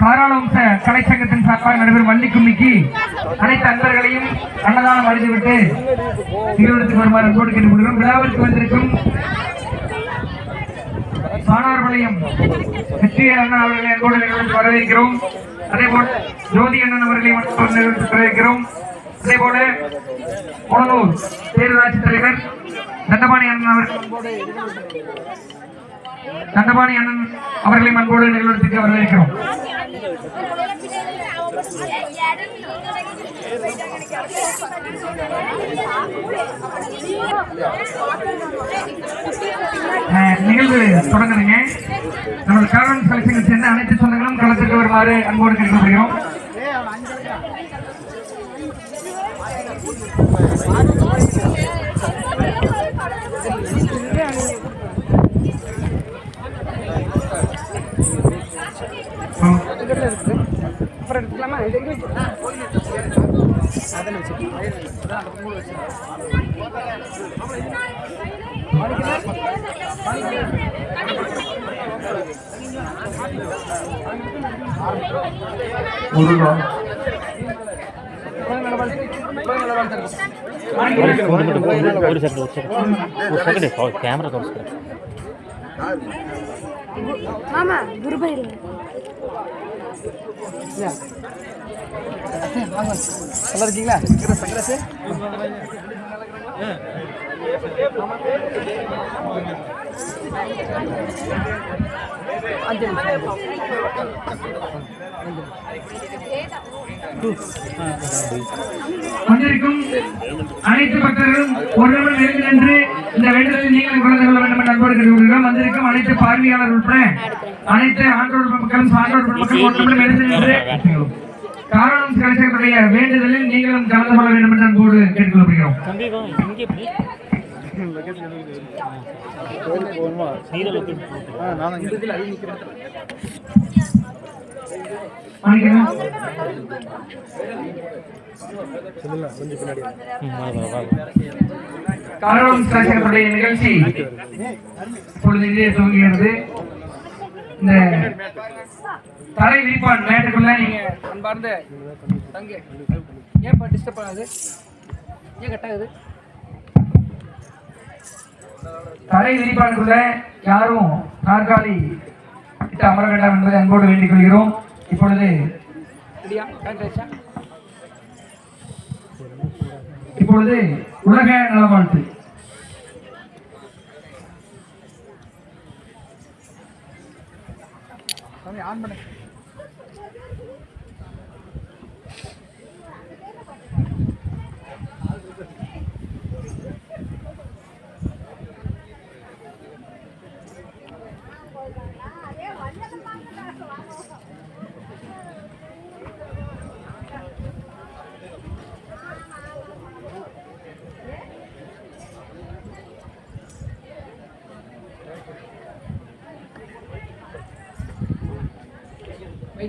தாராளவம்ச கலைச்சங்கத்தின் சார்பாக நடைபெறும் வள்ளி கும்மிக்கு அனைத்து அன்பர்களையும் அன்னதானம் அறிந்துவிட்டு நிகழ்வுக்கு வருமாறு அன்போடு கேட்டுக்கொள்கிறோம். விழாவிற்கு வந்திருக்கும் சாணார்பாளையம் வெற்றி அண்ணா அவர்களை அன்போடு நிறுவனத்தில் வரவேற்கிறோம். அதேபோல் ஜோதி அண்ணன் அவர்களை அன்போடு நிகழ்வுக்கு வரவேற்கிறோம். அதேபோல உணவூர் பேரூராட்சி தலைவர் தண்டபாணி அண்ணன் அவர்கள் தண்டபாணி அண்ணன் அவர்களை அன்போடு நிறுவனத்துக்கு வரவேற்கிறோம். நிகழ்வு தொடங்குறீங்க. நமது கரவன் கலைச்சங்க சென்று அனைத்து சொந்தங்களும் கலந்துக்கு வருமாறு அன்போடு கேட்டுக்கொள்கிறோம். ஒரு ಸೆಕೆಂಡ್ ஒரு ಸೆಕೆಂಡ್ ಕ್ಯಾಮ್ರಾ ತೋರಿಸ್ತಾರೆ ಮಾಮ ಗುರುಬೈರಿ நல்லா இருக்கீங்களா சங்கரா சங்கரா சார் அஞ்சு அனைத்து பக்தர்களும் ஒன்றுடன் நின்று இந்த வேண்டுதலில் நீங்கள் கலந்து கொள்ள வேண்டும் என்று அன்போடு கேட்டுக்கொள்கிறோம். வந்திருக்கும் அனைத்து பார்வையாளர் உட்பட அனைத்து ஆண்டோடு மக்களும் சான்றோடு மக்களும் ஒருவர் எழுந்து நின்று காரணம் கலைஞர்களுடைய வேண்டுதலில் நீங்களும் கலந்து கொள்ள வேண்டும் என்று அன்போடு கேட்டுக்கொள்கிறோம். தம்பி வா இங்கே நீரில் காரணம் கலைஞர்களுடைய நிகழ்ச்சி இப்பொழுது துவங்குகிறது. இந்த தரை விரிப்பான் மேட்டுக்குள்ள நீங்க அன்பார்ந்த தங்க ஏன்ப்பா டிஸ்டர்ப் ஆகுது ஏன் கட் தரை விரிப்பானுக்குள்ள யாரும் நாற்காலி இட்டு அமர வேண்டாம் என்பதை அன்போடு வேண்டிக் கொள்கிறோம். இப்பொழுது இப்பொழுது உலக நலவாழ்த்து. ஆன் பண்ணு.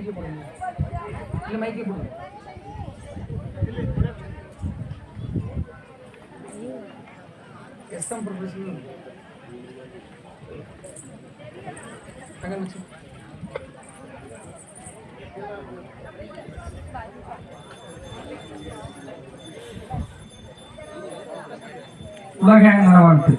மைக்கே போடுங்க. இல்லை மைக்கே போடுங்க. எஸ்எம் ப்ரொஃபஷனல் அங்கே வச்சு உலக நலவாழ்த்து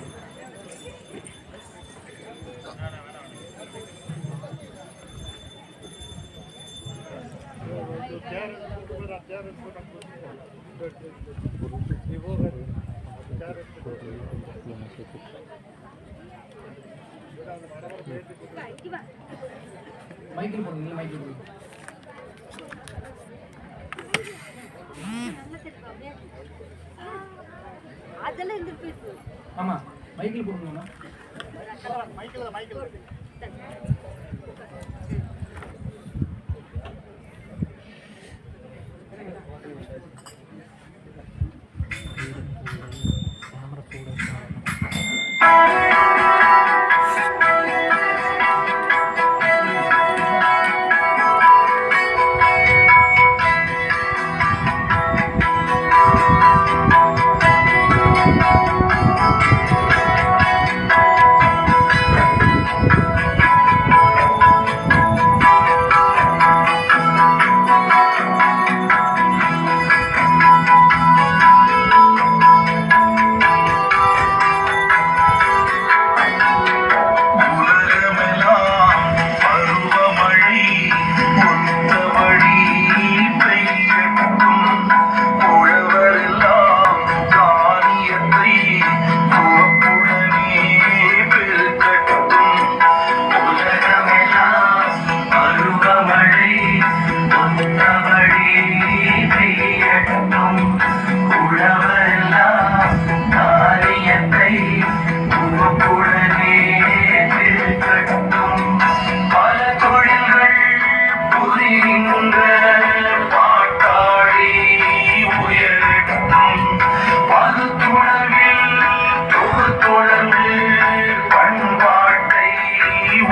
மைக்கில் போடுங்க இல்லை மைக்கில் போடுங்க அதெல்லாம் இந்த பீஸ் ஆமாம் மைக்கில்.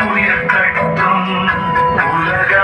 உயர்த்தட்டும் உலக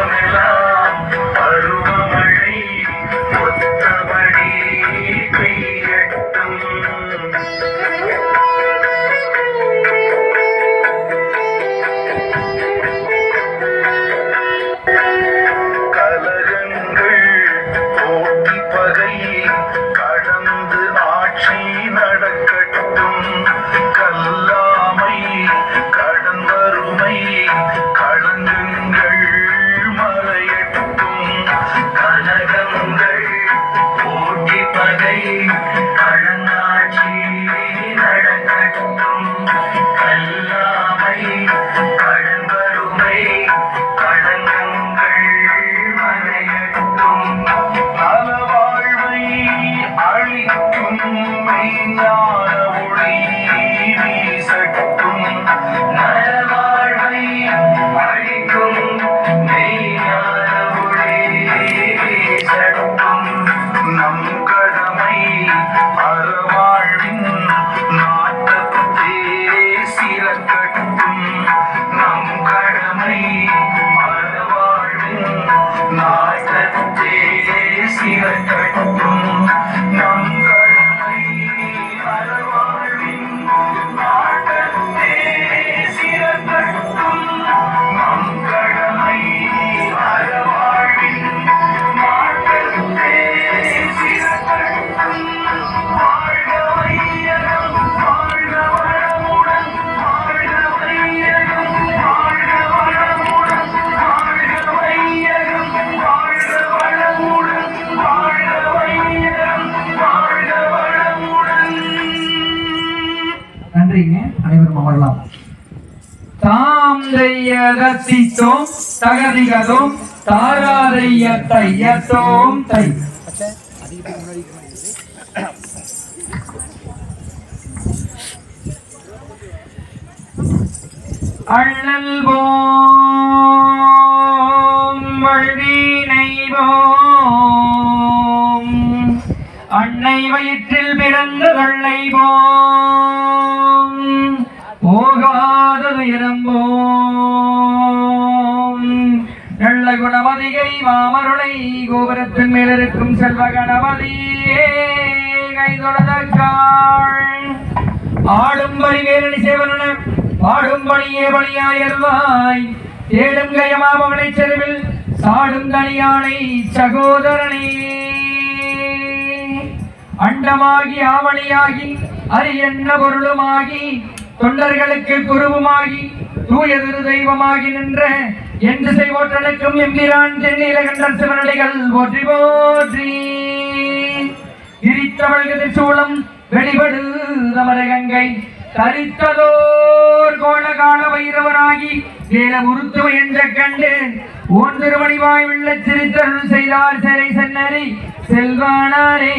on a wreath. தெய்யதத்தித்தோம் தகதிகதோம் தாராதையத்தையத்தோம் தை. அள்ளல் போம் வழினை போம். அன்னை வயிற்றில் பிறந்த கொள்ளை போம். மாமருளை கோபுரத்தின் மேலிருக்கும் செல்வ கணபதியே கைதொடதக்காள் ஆடும் பணி வேரணி பாடும் பணியே பணியாயல்வாய் தேடும் கயமாமவனை செருவில் சாடும் தனியானை சகோதரனே. அண்டமாகி ஆவணியாகி அரியன்ன பொருளுமாகி தொண்டர்களுக்கு குருவுமாகி தூயதிரு தெய்வமாகி நின்ற என் திசை செய்வோற்றனுக்கும் எம்பிரான் தென்னீலகண்டர் சிவனடிகள் போற்றி போற்றி. இரித்தவழ்கதிர் சூளம் வெளிபடு தமரகங்கை தரித்ததோர் கோணகால வைரவராகி வேல உருத்துவ என்ற கண்டு ஓன் திருமணிவாய் உள்ள சிரித்தருள் செய்தார் சிறை சென்னரி செல்வானாரே.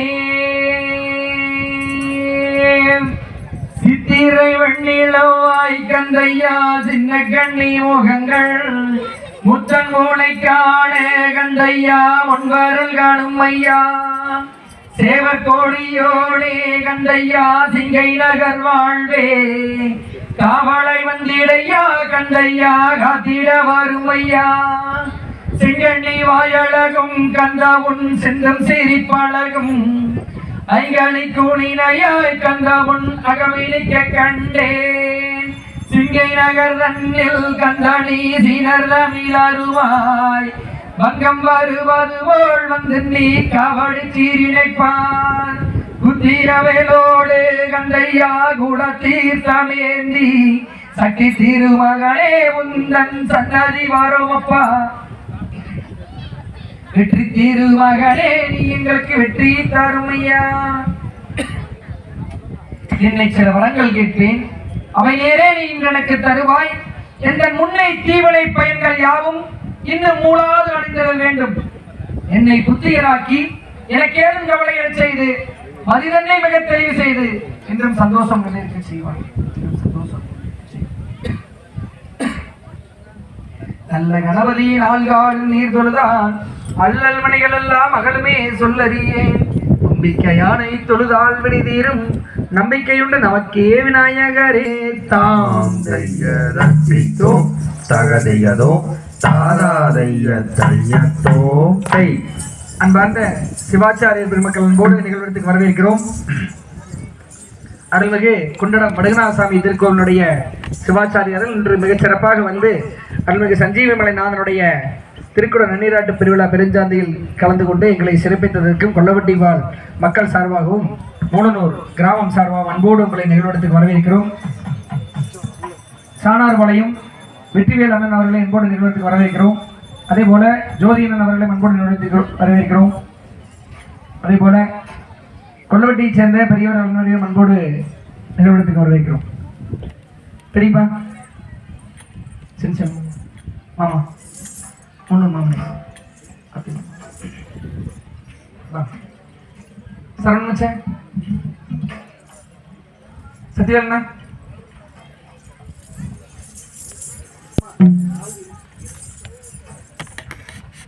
சித்திரை வெண்ணிலவாய் கந்தையா சின்ன கண்ணி முகங்கள். முத்தன் மூளை காணே கந்தையா முன்வரல் காணும் ஐயா. சேவர் கோடியோடே கந்தையா சிங்கை நகர் வாழ்வே. காவலை வந்திடையா கந்தையா காத்திட வரும் ஐயா. செங்கண்ணி வாயழகும் கந்தா உன் சிந்தம் சிரிப்பழகும். ஐகனை கூணினையாய் கந்த உன் அகமினிக்க கண்டேன். சிங்கை நகர் தன்னில் கந்தனி சினர் தமிழருவாய் பங்கம் வருவது போல் வந்து நீ கவடி சீரிணைப்பான் புத்திரவேலோடு கந்தையா கூட தீர்த்தமேந்தி சக்தி திருமகனே உந்தன் சன்னதி வரும் அப்பா வெற்றி திருமகனே நீ எங்களுக்கு வெற்றி தருமையா? என்னை சில வரங்கள் கேட்பேன். அவை நேரே நீ இன்று எனக்கு தருவாய். எந்த முன்னை தீவளை பயன்கள் யாவும் இன்னும் மூலாவது அடைந்திட வேண்டும். என்னை புத்தியராக்கி எனக்கு ஏதும் கவலைகள் செய்து மதிதன்னை மிக தெளிவு செய்து என்றும் சந்தோஷம் நிலைக்க செய்வாய். சந்தோஷம் நல்ல கணபதி நால்கால் நீர் தொழுதான். அல்லல் மணிகள் எல்லாம் அகலுமே சொல்லறியேன் நம்பிக்கையானை தொழுதால் வினை தீரும். நம்பிக்கையுண்டு நமக்கே விநாயகரே. தாம் தையதோ தகதையதோ தாராதைய தையத்தோ தை அன்பார்ந்த சிவாச்சாரிய பெருமக்கள் அன்போடு நிகழ்வுக்கு வரவேற்கிறோம். அருள்மிகு குண்டடம் வடுகநாதசாமி திருக்கோவிலுடைய சிவாச்சாரியர்கள் இன்று மிகச்சிறப்பாக வந்து அருள்மிகு சஞ்சீவி மலைநாதனுடைய திருக்குட நன்னீராட்டு பெருவிழா பெருஞ்சாந்தியில் கலந்து கொண்டு எங்களை சிறப்பித்ததற்கும் கொல்லவட்டி வாழ் மக்கள் சார்பாகவும் மூலனூர் கிராமம் சார்பாகவும் அன்போடு உங்களை நிகழ்வடத்துக்கு வரவேற்கிறோம். சாணார்பாளையம் வெற்றிவேல் அண்ணன் அவர்களை அன்போடு நிறுவனத்துக்கு வரவேற்கிறோம். அதே போல ஜோதி அண்ணன் அவர்களை அன்போடு நிறுவனத்துக்கு வரவேற்கிறோம். அதே போல கொல்லவட்டியைச் சேர்ந்த பெரியவர் அலுவலரையும் அன்போடு நிறுவனத்துக்கு வரவேற்கிறோம். தெரியுமா சின்சம் ஆமாம் பொண்ணு மாமா. அப்படி. வா. சரவணன்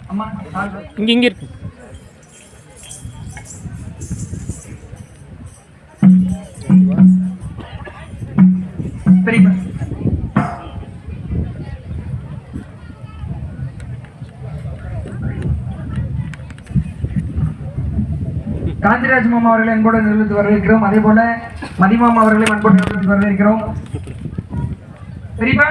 அம்மா இங்க இங்க இருக்கு. காந்திராஜ் மாமா அவர்களை அன்போடு நிறுவனத்து வரவேற்கிறோம். அதே போல மதிமாமா அவர்களையும் அன்போடு நிறுவனத்து வரவேற்கிறோம். பெரியப்பா?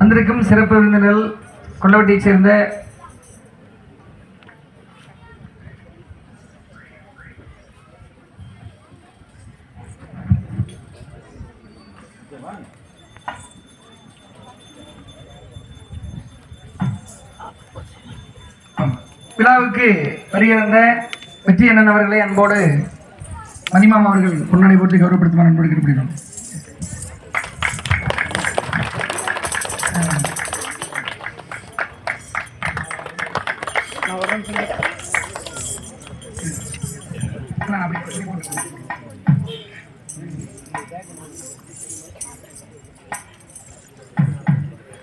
வந்திருக்கும் சிறப்பு விருந்தினர்கள் கொல்லவட்டியைச் சேர்ந்த விழாவுக்கு வருகிற வெற்றி அண்ணன் அவர்களை அன்போடு மணிமாமா அவர்கள் பொன்னாடை போட்டு கௌரவப்படுத்துமாறு அன்போடு கேட்டுக்கொள்கிறோம்.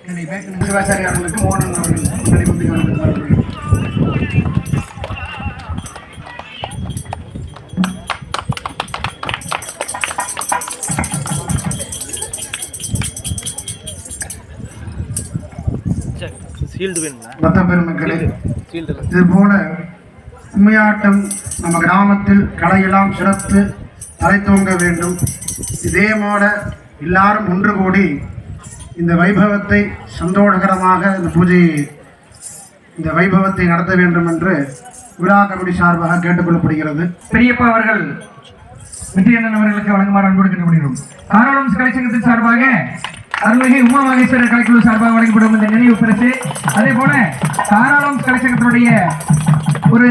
என்னுடைய பேக் சிவாச்சாரி அவர்களுக்கு மோகன் அவர்கள் மத பெருமக்களே. இது போல கும்மியாட்டம் நம்ம கிராமத்தில் கலையெல்லாம் சிறத்து தலைத்தோங்க வேண்டும். இதே போல எல்லாரும் ஒன்று கூடி இந்த வைபவத்தை சந்தோஷகரமாக இந்த பூஜையை இந்த வைபவத்தை நடத்த வேண்டும் என்று விழா கமிட்டி சார்பாக கேட்டுக்கொள்ளப்படுகிறது. பெரியப்பா அவர்கள் வெற்றியண்ணன் அவர்களுக்கு வழங்குமாறு அன்போடு கேட்டுக்கொள்கிறோம். காரணம் கலைச்சங்கத்தின் சார்பாக அருள்மிகு உமா மகேஸ்வரர் கலைக்குழு சார்பாக வழங்கப்படும் இந்த நினைவு பரிசு. அதே போல தாராளம் கலைச்சங்கத்தினுடைய ஒரு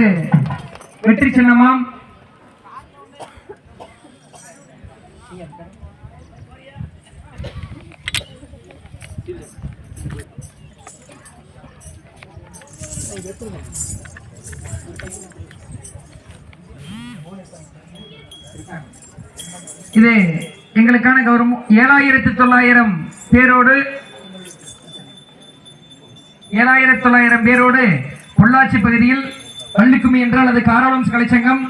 வெற்றி சின்னமாம். இது எங்களுக்கான கௌரவம். ஏழாயிரத்தி தொள்ளாயிரம் பேரோடு ஏழாயிரத்தி தொள்ளாயிரம் பேரோடு பொள்ளாச்சி பகுதியில் பள்ளிக்குமி என்றால் அது காரோளம் கலைச்சங்கம்